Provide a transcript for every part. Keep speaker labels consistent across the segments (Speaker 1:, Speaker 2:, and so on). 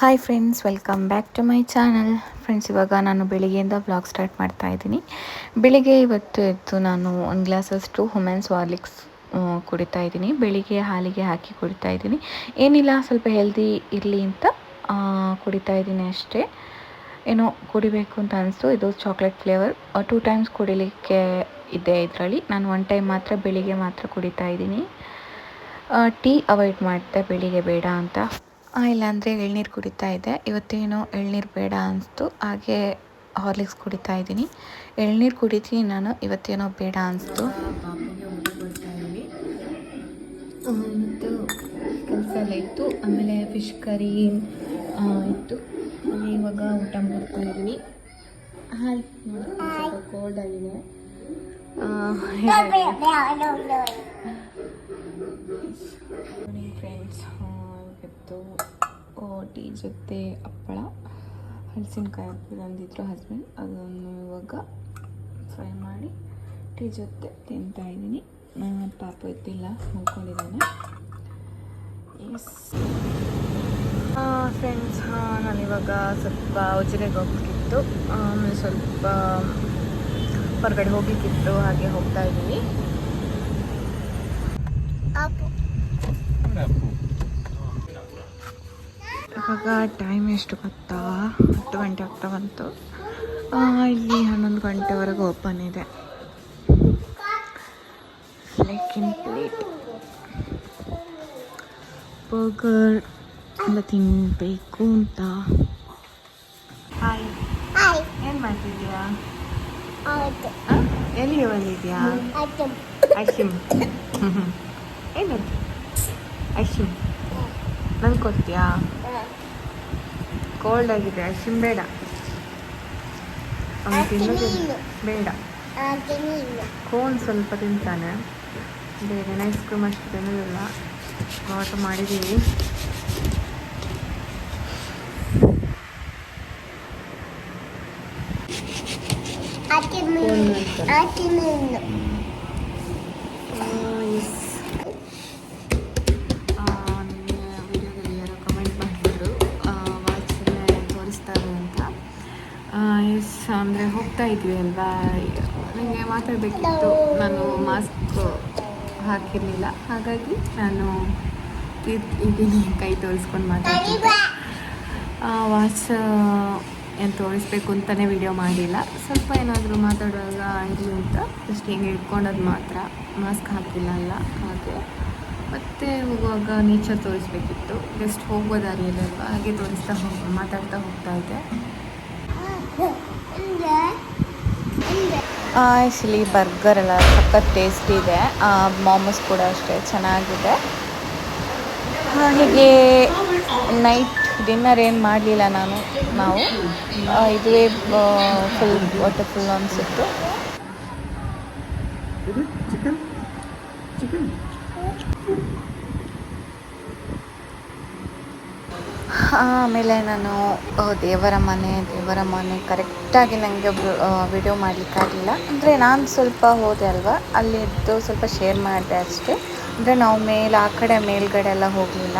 Speaker 1: Hi friends welcome back to my channel friends ಇವಾಗ ನಾನು ಬೆಳಿಗ್ಗೆಯಿಂದ ಬ್ಲಾಗ್ ಸ್ಟಾರ್ಟ್ ಮಾಡ್ತಾ ಇದ್ದೀನಿ. ಬೆಳಿಗ್ಗೆ ಇವತ್ತು ಎದ್ದು ನಾನು ಒಂದು ಗ್ಲಾಸಷ್ಟು ಹುಮೆನ್ಸ್ ವಾರ್ಲಿಕ್ಸ್ ಕುಡಿತಾ ಇದ್ದೀನಿ. ಬೆಳಿಗ್ಗೆ ಹಾಲಿಗೆ ಹಾಕಿ ಕುಡಿತಾ ಇದ್ದೀನಿ. ಏನಿಲ್ಲ, ಸ್ವಲ್ಪ ಹೆಲ್ದಿ ಇರಲಿ ಅಂತ ಕುಡಿತಾ ಇದ್ದೀನಿ ಅಷ್ಟೇ. ಏನೋ ಕುಡಿಬೇಕು ಅಂತ ಅನಿಸ್ತು. ಇದು ಚಾಕ್ಲೇಟ್ ಫ್ಲೇವರ್ ಟೂ ಟೈಮ್ಸ್ ಕುಡಿಲಿಕ್ಕೆ ಇದೆ ಇದರಲ್ಲಿ. ನಾನು ಒನ್ ಟೈಮ್ ಮಾತ್ರ ಬೆಳಿಗ್ಗೆ ಮಾತ್ರ ಕುಡಿತಾ ಇದ್ದೀನಿ. ಟೀ ಅವಾಯ್ಡ್ ಮಾಡ್ತಾ ಬೆಳಿಗ್ಗೆ ಬೇಡ ಅಂತ. ಇಲ್ಲಾಂದರೆ ಎಳ್ನೀರು ಕುಡಿತಾ ಇದ್ದೆ. ಇವತ್ತೇನೋ ಎಳ್ನೀರು ಬೇಡ ಅನಿಸ್ತು. ಹಾಗೆ ಹಾರ್ಲಿಕ್ಸ್ ಕುಡಿತಾ ಇದ್ದೀನಿ. ಎಳ್ನೀರು ಕುಡಿತೀನಿ ನಾನು. ಇವತ್ತೇನೋ ಬೇಡ ಅನಿಸ್ತು. ಕೆಲಸ ಎಲ್ಲ ಇತ್ತು. ಆಮೇಲೆ ಫಿಶ್ ಕರಿ ಇತ್ತು. ಇವಾಗ ಊಟ ಮಾಡ್ತಾ ಇದ್ದೀನಿ. ಹಾಯ್. ಕೋಲ್ಡ್ ಆಗಿದೆ. ಫ್ರೆಂಡ್ಸ್ ಇವತ್ತು ಟೀ ಜೊತೆ ಹಪ್ಪಳ, ಹಲಸಿನಕಾಯಿ ತಂದಿದ್ರು ಹಸ್ಬೆಂಡ್ ಅದನ್ನು ಇವಾಗ ಫ್ರೈ ಮಾಡಿ ಟೀ ಜೊತೆ ತಿಂತಾ ಇದ್ದೀನಿ. ಪಾಪ ಇದ್ದಿಲ್ಲ ಮಲ್ಕೊಂಡಿದ್ದಾನೆ. ಎಸ್ ಫ್ರೆಂಡ್ಸ್ ನಾನಿವಾಗ ಸ್ವಲ್ಪ ಉಜಿರೆಗೆ ಹೋಗ್ತಿತ್ತು ಆಮೇಲೆ ಸ್ವಲ್ಪ ಹೊರಗಡೆ ಹೋಗ್ಲಿಕ್ಕಿತ್ತು, ಹಾಗೆ ಹೋಗ್ತಾ ಇದ್ದೀವಿ ಇವಾಗ ಟೈಮ್ ಎಷ್ಟು ಗೊತ್ತಾ? ಹತ್ತು ಗಂಟೆ ಆಗ್ತಾ ಬಂತು. ಇಲ್ಲಿ ಹನ್ನೊಂದು ಗಂಟೆವರೆಗೂ ಓಪನ್ ಇದೆ. ಇನ್ ಪ್ಲೇಟ್ ಬರ್ಗರ್ ಎಲ್ಲ ತಿನ್ನಬೇಕು ಅಂತ. ಹಾಯ್ ಏನು ಮಾಡ್ತಿದ್ಯಾ ಆ? ಎಲ್ಲಿಗೆ ಬಂದಿದ್ಯಾ ಅಶಿಮ್ ಏನದು ಅಶಿಮ್ ನಂಗೆ ಕೊಡ್ತೀಯಾ ಕೋಲ್ಡ್ ಆಗಿದೆ ಅಶಿಮ್ ಬೇಡ. ಅವ್ನು ತಿನ್ನೋದು ಬೇಡ. ಕೋನ್ ಸ್ವಲ್ಪ ತಿಂತಾನೆ. ಬೇರೆ ಐಸ್ ಕ್ರೀಮ್ ಅಷ್ಟು ತಿನ್ನೋದಿಲ್ಲ. ಆರ್ಡರ್ ಮಾಡಿದ್ದೀವಿ ವಿಡಿಯೋದಲ್ಲಿ ಅಂದರೆ ಹೋಗ್ತಾ ಇದ್ವಿ ಅಲ್ವಾ ನನಗೆ ಮಾತಾಡಬೇಕಿತ್ತು ನಾನು ಮಾಸ್ಕ್ ಹಾಕಿರಲಿಲ್ಲ ಹಾಗಾಗಿ ನಾನು ಇದ್ದೀನಿ ಕೈ ತೋರಿಸ್ಕೊಂಡು ಮಾತಾಡ್ತಿದ್ದೆ ವಾಚ್ ಏನು ತೋರಿಸ್ಬೇಕು ಅಂತಲೇ ವಿಡಿಯೋ ಮಾಡಿಲ್ಲ ಸ್ವಲ್ಪ ಏನಾದರೂ ಮಾತಾಡುವಾಗ ಇರಲಿ ಅಂತ ಜಸ್ಟ್ ಹಿಂಗೆ ಇಟ್ಕೊಂಡದ್ದು ಮಾತ್ರ ಮಾಸ್ಕ್ ಹಾಕಿಲ್ಲ ಅಲ್ಲ ಹಾಗೆ ಮತ್ತೆ ಹೋಗುವಾಗ ನೇಚರ್ ತೋರಿಸ್ಬೇಕಿತ್ತು ಜಸ್ಟ್ ಹೋಗೋ ದಾರಿಯಲ್ಲಲ್ವಾ ಹಾಗೆ ತೋರಿಸ್ತಾ ಹೋಗಿ ಮಾತಾಡ್ತಾ ಹೋಗ್ತಾ ಇದ್ದೆ ಆ್ಯಕ್ಚುಲಿ ಬರ್ಗರ್ ಎಲ್ಲ ಸಖತ್ ಟೇಸ್ಟಿ ಇದೆ. ಮೋಮೋಸ್ ಕೂಡ ಅಷ್ಟೇ, ಚೆನ್ನಾಗಿದೆ. ಹಾಗೆ ನೈಟ್ ಡಿನ್ನರ್ ಏನು ಮಾಡಲಿಲ್ಲ ನಾನು, ನಾವು? ಇದುವೇ ಫುಲ್ ವಾಟರ್ ಫುಲ್ ಅನಿಸಿತ್ತು ಆಮೇಲೆ ನಾನು ದೇವರ ಮನೆ ದೇವರ ಮನೆ ಕರೆಕ್ಟಾಗಿ ನನಗೆ ವಿಡಿಯೋ ಮಾಡಲಿಕ್ಕಾಗಲಿಲ್ಲ ಅಂದರೆ ನಾನು ಸ್ವಲ್ಪ ಹೋದೆ ಅಲ್ವಾ? ಅಲ್ಲಿದ್ದು ಸ್ವಲ್ಪ ಶೇರ್ ಮಾಡಿದೆ ಅಷ್ಟೇ. ಅಂದರೆ ನಾವು ಮೇಲೆ, ಆ ಕಡೆ ಮೇಲ್ಗಡೆ ಎಲ್ಲ ಹೋಗಲಿಲ್ಲ.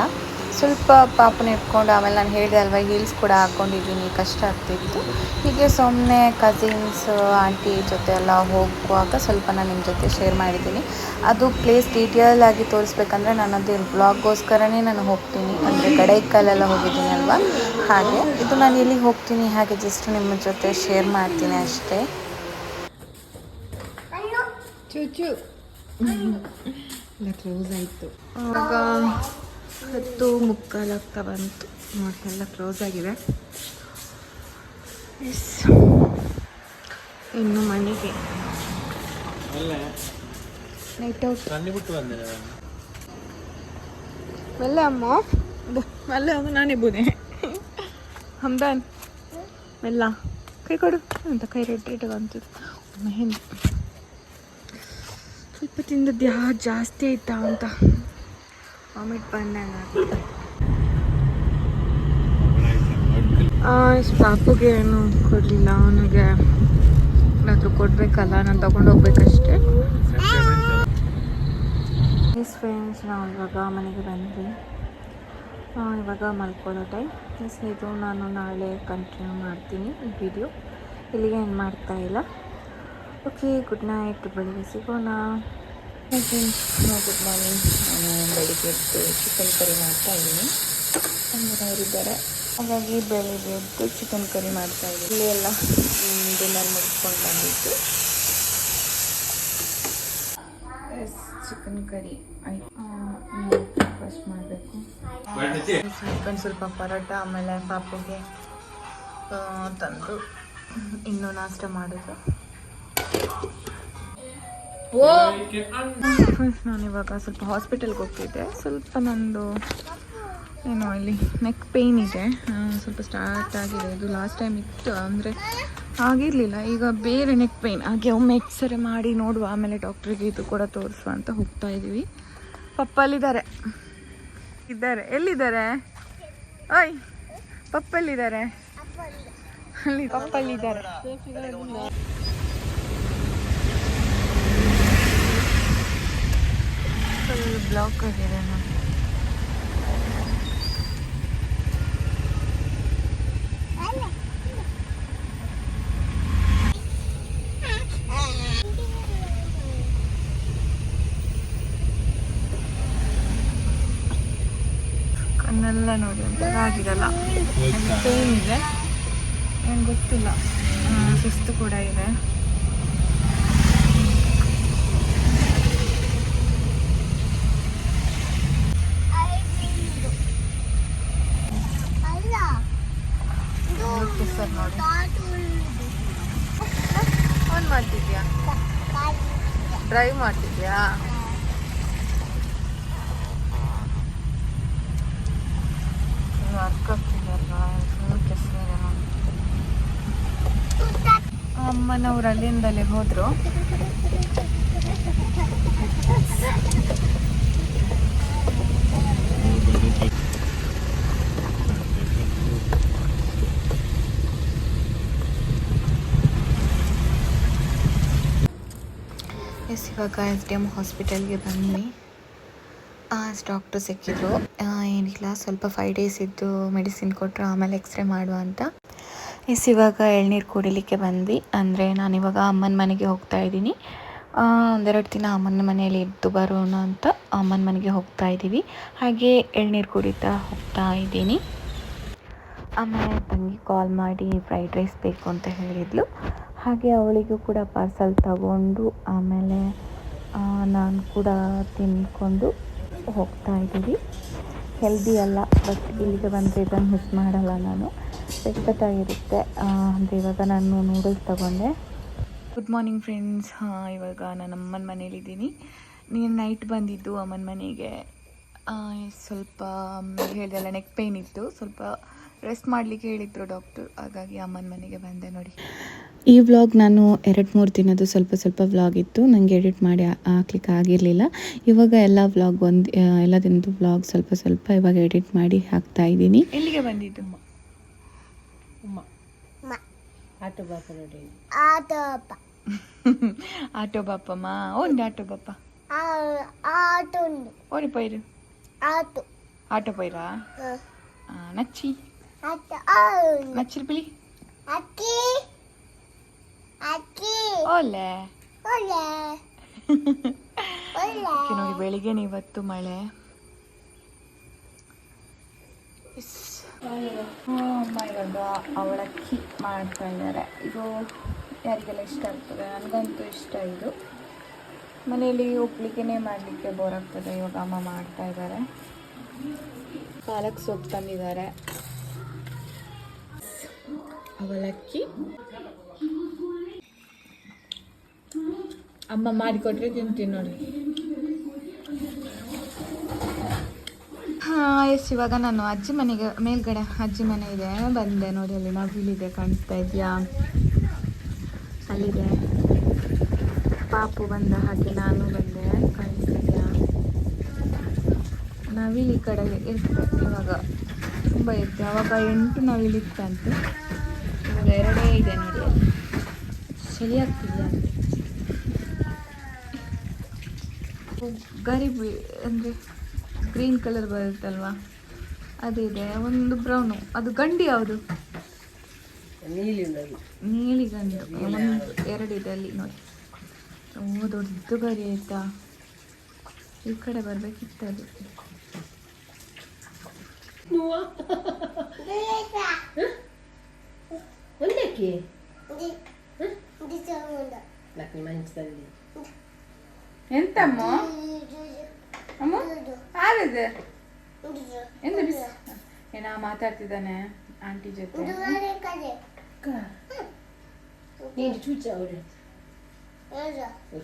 Speaker 1: ಸ್ವಲ್ಪ ಪಾಪನ ಇಟ್ಕೊಂಡು ಆಮೇಲೆ ನಾನು ಹೇಳಿದೆ ಅಲ್ವಾ ಹೀಲ್ಸ್ ಕೂಡ ಹಾಕ್ಕೊಂಡಿದ್ದೀನಿ ಕಷ್ಟ ಆಗ್ತಿತ್ತು. ಹೀಗೆ ಸುಮ್ಮನೆ ಕಸಿನ್ಸ್ ಆಂಟಿ ಜೊತೆ ಎಲ್ಲ ಹೋಗುವಾಗ ಸ್ವಲ್ಪ ನಾನು ನಿಮ್ಮ ಜೊತೆ ಶೇರ್ ಮಾಡಿದ್ದೀನಿ. ಅದು ಪ್ಲೇಸ್ ಡೀಟೇಲ್ ಆಗಿ ತೋರಿಸ್ಬೇಕಂದ್ರೆ ನಾನು ಅದು ಬ್ಲಾಗ್ಗೋಸ್ಕರನೇ ನಾನು ಹೋಗ್ತೀನಿ. ಅಂದರೆ ಗಡೈಕಲ್ಲೆಲ್ಲ ಹೋಗಿದ್ದೀನಿ ಅಲ್ವಾ? ಹಾಗೆ. ಇದು ನಾನು ಎಲ್ಲಿಗೆ ಹೋಗ್ತೀನಿ? ಹಾಗೆ ಜಸ್ಟ್ ನಿಮ್ಮ ಜೊತೆ ಶೇರ್ ಮಾಡ್ತೀನಿ ಅಷ್ಟೇ. ಚೂಚು ಕ್ಲೋಸ್ ಆಯಿತು. ಹತ್ತು ಮುಕ್ಕಾಲಕ್ಕ ಬಂತು. ಎಲ್ಲ ಕ್ಲೋಸ್ ಆಗಿದೆ. ಎಸ್ ಇನ್ನು ಮನೆಗೆ. ನೈಟ್ ಔಟ್ ಮೆಲ್ಲ ಅಮ್ಮ. ಮೆಲ್ಲ ಹೋಗು ನಾನೇ ಬೂದೆ ಹಮ್ದಾನ್ ಮೆಲ್ಲ ಕೈ ಕೊಡು. ಅಂತ ಕೈ ರೆಡ್ ರೆಡ್ ಅಂತಿದ್ದು ಮೆಹಂದಿ. ಸ್ವಲ್ಪ ತಿಂದದ್ದು ಯಾ ಜಾಸ್ತಿ ಆಯ್ತಾ ಅಂತ. ವಾಮಿಟ್ ಬಂದಂಗೆ ಪಾಪುಗೆ ಏನು ಕೊಡಲಿಲ್ಲ. ಅವನಿಗೆ ಏನಾದರೂ ಕೊಡಬೇಕಲ್ಲ ನಾನು ತಗೊಂಡು ಹೋಗ್ಬೇಕಷ್ಟೇ. ಎಸ್ ಫ್ರೆಂಡ್ಸ್ ನಾವು ಇವಾಗ ಮನೆಗೆ ಬಂದ್ವಿ. ಇವಾಗ ಮಲ್ಕೊಳ್ಳೋ ಟೈಮ್ ಮಿಸ್ ಇದು ನಾನು ನಾಳೆ ಕಂಟಿನ್ಯೂ ಮಾಡ್ತೀನಿ ಈ ವಿಡಿಯೋ ಇಲ್ಲಿಗೆ ಏನು ಮಾಡ್ತಾ ಇಲ್ಲ. ಓಕೆ ಗುಡ್ ನೈಟ್ ಬೆಳಿಗ್ಗೆ ಸಿಗೋಣ. ಗುಡ್ ಮಾರ್ನಿಂಗ್ ನಾನು ಬೆಳಿಗ್ಗೆ ಎದ್ದು ಚಿಕನ್ ಕರಿ ಮಾಡ್ತಾ ಇದ್ದೀನಿ. ಅವರಿದ್ದಾರೆ ಹಾಗಾಗಿ ಬೆಳಿಗ್ಗೆ ಎದ್ದು ಚಿಕನ್ ಕರಿ ಮಾಡ್ತಾ ಇದ್ದೀನಿ. ಇಲ್ಲಿ ಎಲ್ಲ ಡಿನ್ನರ್ ಮುಗಿಸ್ಕೊಂಡು ಬಂದಿದ್ದು. ಎಸ್ ಚಿಕನ್ ಕರಿ ಆಯ್ತು ಬ್ರೇಕ್ಫಾಸ್ಟ್ ಮಾಡಬೇಕು. ಚಿಕನ್ ಸ್ವಲ್ಪ ಪರೋಟ, ಆಮೇಲೆ ಪಾಪುಗೆ ತಂದು. ಇನ್ನೂ ನಾಷ್ಟ ಮಾಡೋದು. ನಾನು ಇವಾಗ ಸ್ವಲ್ಪ ಹಾಸ್ಪಿಟಲ್ಗೆ ಹೋಗ್ತಿದ್ದೆ. ಸ್ವಲ್ಪ ನಂದು ಏನೋ ಇಲ್ಲಿ ನೆಕ್ ಪೇಯ್ನ್ ಇದೆ. ಸ್ವಲ್ಪ ಸ್ಟಾರ್ಟ್ ಆಗಿದೆ. ಇದು ಲಾಸ್ಟ್ ಟೈಮ್ ಇತ್ತು, ಅಂದರೆ ಆಗಿರಲಿಲ್ಲ. ಈಗ ಬೇರೆ ನೆಕ್ ಪೇಯ್ನ್ ಹಾಗೆ ಒಮ್ಮೆ ಎಕ್ಸ್ರೇ ಮಾಡಿ ನೋಡುವ. ಆಮೇಲೆ ಡಾಕ್ಟ್ರಿಗೆ ಇದು ಕೂಡ ತೋರಿಸುವ ಅಂತ ಹೋಗ್ತಾ ಇದ್ದೀವಿ ಪಪ್ಪಲ್ಲಿದ್ದಾರೆ. ಇದ್ದಾರೆ. ಎಲ್ಲಿದ್ದಾರೆ? ಓಯ್, ಪಪ್ಪಲ್ಲಿದ್ದಾರೆ. ಅಲ್ಲಿ ಪಪ್ಪಲ್ಲಿದ್ದಾರೆ. ಫುಲ್ ಬ್ಲಾಕ್ ಆಗಿದೆ ನಾನು ನೋಡಿ ಒಂಥರ ಆಗಿರಲ್ಲ ಪೇನ್ ಇದೆ. ಏನು ಗೊತ್ತಿಲ್ಲ. ಸುಸ್ತು ಕೂಡ ಇದೆ. ಓಕೆ ಸರ್ ನೋಡಿ. ಆನ್ ಮಾಡ್ತಿದ್ಯಾ? ಡ್ರೈವ್ ಮಾಡ್ತಿದ್ಯಾ? ಅಮ್ಮನವ್ರು ಅಲ್ಲಿಂದಲೇ ಹೋದ್ರು. ಇವಾಗ ಎಸ್ ಡಿ ಎಂ ಹಾಸ್ಪಿಟಲ್ಗೆ ಬಂದ್ವಿ ಡಾಕ್ಟರ್ ಸಿಕ್ಕಿದ್ರು. ಏನಿಲ್ಲ, ಸ್ವಲ್ಪ ಫೈವ್ ಡೇಸ್ ಇದ್ದು ಮೆಡಿಸಿನ್ ಕೊಟ್ಟರು ಆಮೇಲೆ ಎಕ್ಸ್ರೇ ಮಾಡುವ ಅಂತ. ಎಸ್, ಇವಾಗ ಎಳ್ನೀರು ಕುಡಿಲಿಕ್ಕೆ ಬಂದ್ವಿ. ಅಂದರೆ ಇವಾಗ ಅಮ್ಮನ ಮನೆಗೆ ಹೋಗ್ತಾ ಇದ್ದೀನಿ. ಒಂದೆರಡು ದಿನ ಅಮ್ಮನ ಮನೆಯಲ್ಲಿ ಇದ್ದು ಬರೋಣ ಅಂತ ಅಮ್ಮನ ಮನೆಗೆ ಹೋಗ್ತಾ ಇದ್ದೀವಿ. ಹಾಗೆ ಎಳ್ನೀರು ಕುಡಿತಾ ಹೋಗ್ತಾ ಇದ್ದೀನಿ. ಆಮೇಲೆ ತಂಗಿ ಕಾಲ್ ಮಾಡಿ ಫ್ರೈಡ್ ರೈಸ್ ಬೇಕು ಅಂತ ಹೇಳಿದ್ಲು. ಹಾಗೆ ಅವಳಿಗೂ ಕೂಡ ಪಾರ್ಸಲ್ ತಗೊಂಡು, ಆಮೇಲೆ ನಾನು ಕೂಡ ತಿನ್ಕೊಂಡು ಹೋಗ್ತಾ ಇದ್ದೀವಿ. ಹೆಲ್ದಿ ಅಲ್ಲ ಬಟ್ ಇಲ್ಲಿಗೆ ಬಂದರೆ ಇದನ್ನು ಮಿಸ್ ಮಾಡಲ್ಲ ನಾನು. ಸಖತ್ತಾಗಿರುತ್ತೆ ಅಂದರೆ ಇವಾಗ ನಾನು ನೂಡಲ್ಸ್ ತಗೊಂಡೆ. ಗುಡ್ ಮಾರ್ನಿಂಗ್ ಫ್ರೆಂಡ್ಸ್ ಹಾಂ, ಇವಾಗ ನಾನು ಅಮ್ಮನ ಮನೇಲಿದ್ದೀನಿ. ನೀನು ನೈಟ್ ಬಂದಿದ್ದು ಅಮ್ಮನ ಮನೆಗೆ. ಸ್ವಲ್ಪ ಹೇಳಿದೆಲ್ಲ ನೆಕ್ ಪೇಯ್ನ್ ಇತ್ತು. ಸ್ವಲ್ಪ ರೆಸ್ಟ್ ಮಾಡಲಿಕ್ಕೆ ಹೇಳಿದ್ರು ಡಾಕ್ಟರ್ ಹಾಗಾಗಿ ಅಮ್ಮನ ಮನೆಗೆ ಬಂದೆ ನೋಡಿ.
Speaker 2: ಈ ವ್ಲಾಗ್ ನಾನು ಎರಡು ಮೂರು ದಿನದ್ದು ಸ್ವಲ್ಪ ಸ್ವಲ್ಪ ವ್ಲಾಗ್ ಇತ್ತು. ನನಗೆ ಎಡಿಟ್ ಮಾಡಿ ಹಾಕ್ಲಿಕ್ಕೆ ಆಗಿರಲಿಲ್ಲ. ಇವಾಗ ಎಲ್ಲ ವ್ಲಾಗ್ ಒಂದು ಎಲ್ಲ ದಿನದ್ದು ವ್ಲಾಗ್ ಸ್ವಲ್ಪ ಸ್ವಲ್ಪ ಇವಾಗ ಎಡಿಟ್ ಮಾಡಿ ಹಾಕ್ತಾ ಇದ್ದೀನಿ.
Speaker 1: ಎಲ್ಲಿಗೆ ಬಂದಿದ್ದು ಆಟೋ ಬಾಪಮ್ಮ. ಒಂದು ಆಟೋ ಬಾಪ. ಓಡಿ ಪೈರು. ಆಟೋ. ಪೈರಾ? ಆ, ನಚ್ಚಿ. ನಚ್ಚಿಲ್ ಬಿಳಿ ಓಲೆ ಓಕೆ ನೋಡಿ ಬೆಳಿಗ್ಗೆ ಇವತ್ತು ಮಳೆ. ಅಮ್ಮ ಇವಾಗ ಅವಳಕ್ಕಿ ಮಾಡ್ತಾ ಇದ್ದಾರೆ. ಇದು ಯಾರಿಗೆಲ್ಲ ಇಷ್ಟ ಆಗ್ತದೆ? ನನಗಂತೂ ಇಷ್ಟ ಇದು. ಮನೆಯಲ್ಲಿ ಒಬ್ಳಿಗೆನೇ ಮಾಡಲಿಕ್ಕೆ ಬೋರ್ ಆಗ್ತದೆ. ಇವಾಗ ಅಮ್ಮ ಮಾಡ್ತಾ ಇದ್ದಾರೆ. ಪಾಲಕ್ ಸೊಪ್ಪು ತಂದಿದ್ದಾರೆ. ಅವಲಕ್ಕಿ ಅಮ್ಮ ಮಾಡಿಕೊಟ್ರೆ ತಿಂತೀನಿ ನೋಡಿ. ಹಾಂ, ಎಸ್, ಇವಾಗ ನಾನು ಅಜ್ಜಿ ಮನೆಗೆ, ಮೇಲ್ಗಡೆ ಅಜ್ಜಿ ಮನೆ ಇದೆ. ಬಂದೆ ನೋಡಿ, ಅಲ್ಲಿ ನವಿಲಿದೆ ಕಾಣಿಸ್ತಾ ಇದೆಯಾ ಅಲ್ಲಿದೆ. ಪಾಪು ಬಂದ ಹಾಗೆ ನಾನು ಬಂದೆ. ಕಾಣಿಸ್ತಾ ಇದೆಯಾ ನವಿಲು ಕಡೆ ಇರ್ತದೆ ಇವಾಗ ತುಂಬ ಇರುತ್ತೆ ಅವಾಗ ಎಂಟು ನವಿಲಿತ್ತಂತೆ ಇವಾಗ ಎರಡೇ ಇದೆ ನೋಡಿ. ಸರಿಯಾಗ್ತಿದೆಯಾ? ಗರಿ ಅಂದರೆ ಗ್ರೀನ್ ಕಲರ್ ಬರುತ್ತಲ್ವಾ? ಅದಿದೆ ಒಂದು ಬ್ರೌನು ಅದು ಗಂಡಿ ಯಾವುದು?
Speaker 3: ನೀಲಿ
Speaker 1: ಗಂಡು. ಒಂದು ಎರಡಿದೆ ಅಲ್ಲಿ ನೋಡಿ. ಓ ದೊಡ್ಡ ಗರಿ ಆಯಿತಾ? ಈ ಕಡೆ ಬರಬೇಕಿತ್ತು ಅದು.
Speaker 3: ಒಂದಕ್ಕೆ? ಲಕ್ಷ್ಮಿ ಮಂಚದಲ್ಲಿ.
Speaker 1: ಎಂತಮ್ಮ? ಅಮ್ಮ? ಯಾರಿದೆ ಎಂತ ಬಿಸಿ ಏನ ಮಾತಾಡ್ತಿದ್ದಾನೆ ಆಂಟಿ ಜೊತೆ.
Speaker 3: ನೀನು ಚೂಚ ಅವಳು.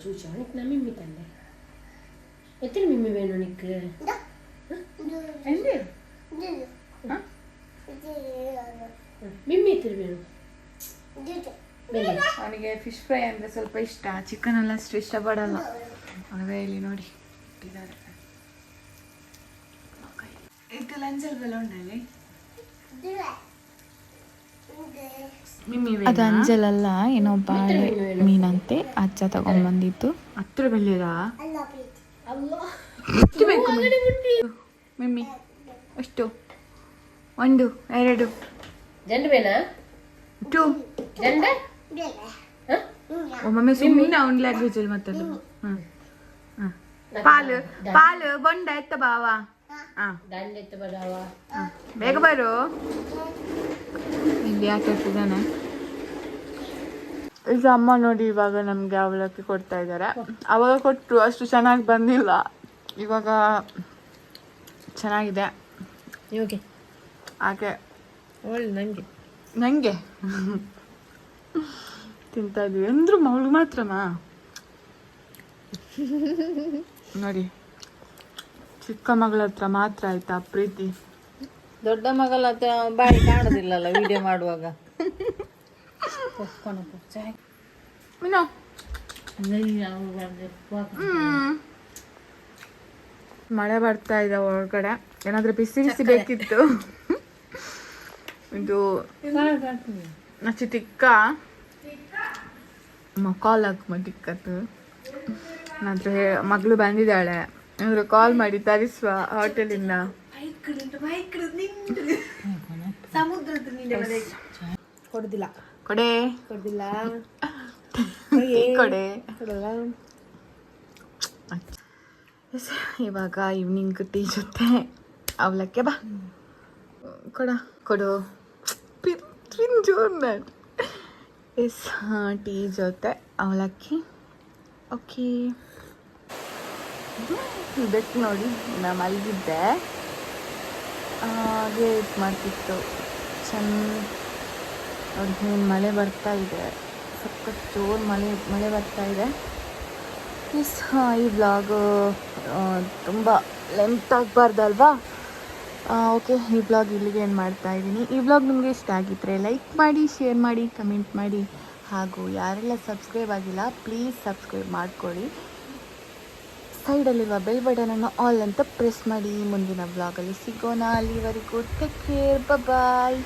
Speaker 3: ಚೂಚ. ಅವನಿಗೆ ನಾ ಮಿಮ್ಮಿ ತಂದೆ. ಎತ್ತಿನ ಮಿಮ್ಮಿ ವೇಣು ನಿಕ್
Speaker 1: ಎಂದಿ?
Speaker 3: ಮಿಮ್ಮಿ ಎತ್ತಿರ ವೇಣು
Speaker 1: ಅವನಿಗೆ ಫಿಶ್ ಫ್ರೈ ಅಂದರೆ ಸ್ವಲ್ಪ ಇಷ್ಟ. ಚಿಕನ್ ಎಲ್ಲ ಅಷ್ಟು ಇಷ್ಟಪಡಲ್ಲ. ಅದೇ ಇಲ್ಲಿ ನೋಡಿ. ಇಟ್ಟಿದ್ದಾರೆ ಇದು. ಲಂಚಲ್ಲಿ ಮಿಮ್ಮಿ
Speaker 2: ಅದು ಅಂಜಲಲ್ಲ ಏನೋ ಬಾಳೆ ಮೀನಂತೆ ಅಜ್ಜ ತಗೊಂಡ್ಬಂದಿತ್ತು
Speaker 1: ಹತ್ರ ಬೇಕು ಮಿಮ್ಮಿ. ಎಷ್ಟು ಒಂದು ಎರಡು.
Speaker 3: ಜಂಡು ಬೇನ?
Speaker 1: ಟೂ.
Speaker 3: ಜಂಡ?
Speaker 1: ಒಮ್ಮೊಮ್ಮೆ ಸುಮ್ಮನೆ ಅವನ ಲ್ಯಾಂಗ್ವೇಜಲ್ಲಿ ಅಲ್ಲಿ ಹಾಂ ಹಾಂ ಪಾಲು ಪಾಲು ಬೊಂಡ ಎತ್ತ ಬಾವ? ಬೇಗ ಬರು. ಇಲ್ಲಿ ಯಾಕೆ ಇಟ್ಟಿದ್ದಾನೆ ಈಗ ಅಮ್ಮ ನೋಡಿ ಇವಾಗ ನಮಗೆ ಅವಲಕ್ಕಿ ಕೊಡ್ತಾ ಇದ್ದಾರೆ. ಅವಾಗ ಕೊಟ್ಟರು ಅಷ್ಟು ಚೆನ್ನಾಗಿ ಬಂದಿಲ್ಲ. ಇವಾಗ ಚೆನ್ನಾಗಿದೆ. ಹಾಗೆ
Speaker 3: ನಂಗೆ. ನನಗೆ
Speaker 1: ನನಗೆ ತಿಂತಾ ಇದ್ವಿ. ಅಂದ್ರು ಮಗಳು ಮಾತ್ರನಾ? ನೋಡಿ ಚಿಕ್ಕ ಮಗಳ ಹತ್ರ ಮಾತ್ರ ಆಯ್ತಾ ಪ್ರೀತಿ?
Speaker 3: ದೊಡ್ಡ ಮಗಳ ಹತ್ರ ಬಾಯಿ ಕಾಣೋದಿಲ್ಲಲ್ಲ ವಿಡಿಯೋ ಮಾಡುವಾಗ.
Speaker 1: ಮಳೆ ಬರ್ತಾ ಇದೆ ಹೊರಗಡೆ ಏನಾದ್ರೂ ಬಿಸಿ ಬಿಸಿ ಬೇಕಿತ್ತು? ಇದು ನಚ್ಚಿ ತಿಕ್ಕ ಕಾಲ್ ಹಾಕ್ಮ ಹೇ ಮಗಳು ಬಂದಿದ್ದಾಳೆ. ಅಂದ್ರೆ ಕಾಲ್ ಮಾಡಿ ತರಿಸುವ ಹೋಟೆಲಿಂದ
Speaker 3: ಕೊಡುದಿಲ್ಲ.
Speaker 1: ಕೊಡೆ.
Speaker 3: ಕೊಡುದಿಲ್ಲ.
Speaker 1: ಕೊಡೆ. ಇವಾಗ ಈವ್ನಿಂಗ್ ಟೀ ಜೊತೆ ಅವಲಕ್ಕಿ ಬಾ. ಕೊಡ ಕೊಡು. ಎಸ್ ಟೀ ಜೊತೆ ಅವಲಕ್ಕಿ. ಓಕೆ ಬೆಕ್ಕು ನೋಡಿ, ನಾ ಮಲಗಿದ್ದೆ. ಹಾಗೆ ಇದು ಮಾಡ್ತಿತ್ತು. ಚೆನ್ನ ನೋಡಿ ಮಳೆ ಬರ್ತಾ ಇದೆ. ಸಖತ್ ಜೋರು ಮಳೆ ಮಳೆ ಬರ್ತಾ ಇದೆ. ಎಸ್ ಈ ಬ್ಲಾಗ್ ತುಂಬ ಲೆಂತ್ ಆಗಬಾರ್ದಲ್ವಾ ಓಕೆ, ಈ ಬ್ಲಾಗ್ ಇಲ್ಲಿಗೆ ಏನು ಮಾಡ್ತಾ ಇದ್ದೀನಿ. ಈ ಬ್ಲಾಗ್ ನಿಮಗೆ ಇಷ್ಟ ಆಗಿದ್ದರೆ ಲೈಕ್ ಮಾಡಿ ಶೇರ್ ಮಾಡಿ ಕಮೆಂಟ್ ಮಾಡಿ. ಹಾಗೂ ಯಾರೆಲ್ಲ ಸಬ್ಸ್ಕ್ರೈಬ್ ಆಗಿಲ್ಲ ಪ್ಲೀಸ್ ಸಬ್ಸ್ಕ್ರೈಬ್ ಮಾಡ್ಕೊಳ್ಳಿ. ಸೈಡಲ್ಲಿರುವ ಬೆಲ್ ಅನ್ನು ಆಲ್ ಅಂತ ಪ್ರೆಸ್ ಮಾಡಿ ಮುಂದಿನ ಬ್ಲಾಗಲ್ಲಿ ಸಿಗೋಣ. ಅಲ್ಲಿವರೆಗೂ ಟೇಕ್ ಕೇರ್ ಬಾಯ್